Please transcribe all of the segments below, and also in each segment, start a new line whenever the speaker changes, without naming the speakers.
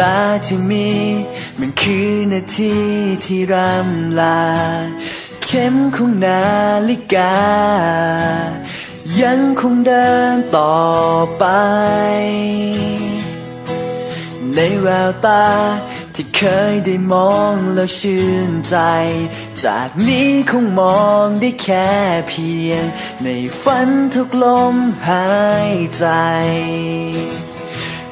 ลาที่มี มันคือนาทีที่ร่ำลา เข็มของนาฬิกา ยังคงเดินต่อไป ในแววตาที่เคยได้มองแล้วชื่นใจ จากนี้คงมองได้แค่เพียง ในฝันทุกลมหายใจ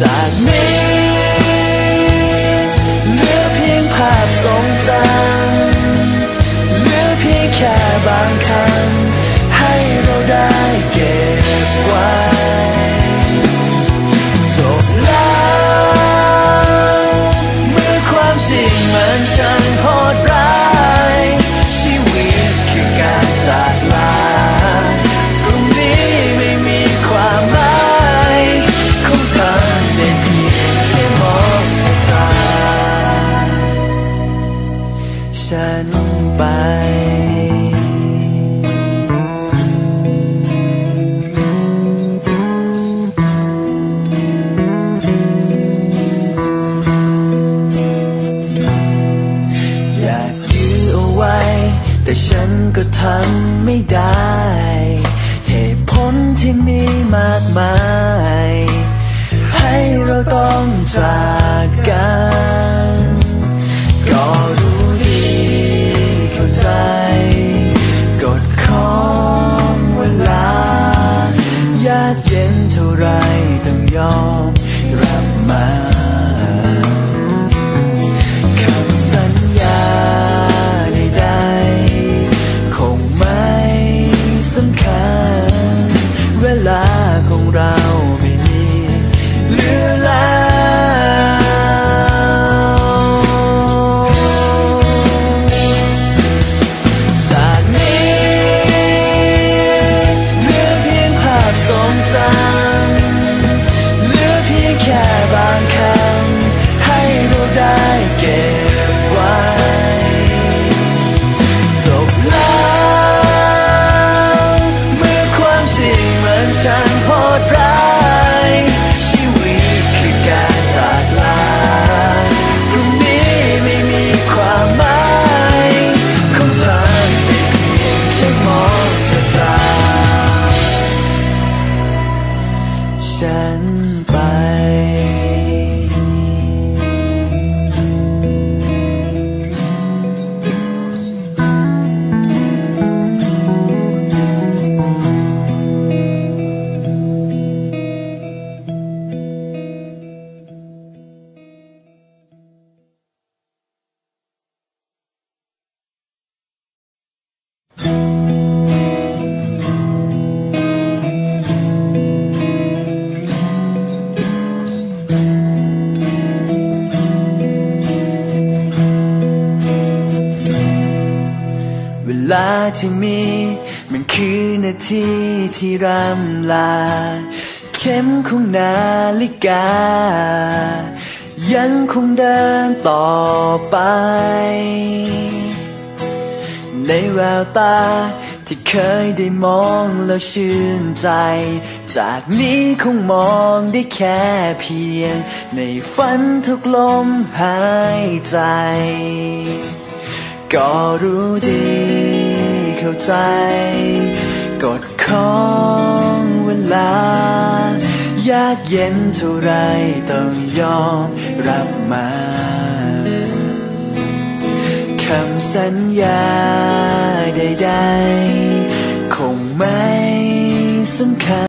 จากนี้เหลือเพียงภาพทรงจำเหลือเพียงแค่บางคำให้เราได้เก็บไว้จบแล้วเมื่อความจริงมันช่างโหดร้าย มากมาย ให้เราต้องจาก รงจำเหลือเพียงแค่บางคำาที่มี มันคือนาทีที่รำลา เข็มของนาฬิกา ยังคงเดินต่อไป ในแววตาที่เคยได้มองแล้วชื่นใจ จากนี้คงมองได้แค่เพียง ในฝันทุกลมหายใจ ก็รู้ดีเข้าใจ กฎของเวลา ยากเย็นเท่าไรต้องยอมรับมาคำสัญญาใดๆ คงไม่สำคัญ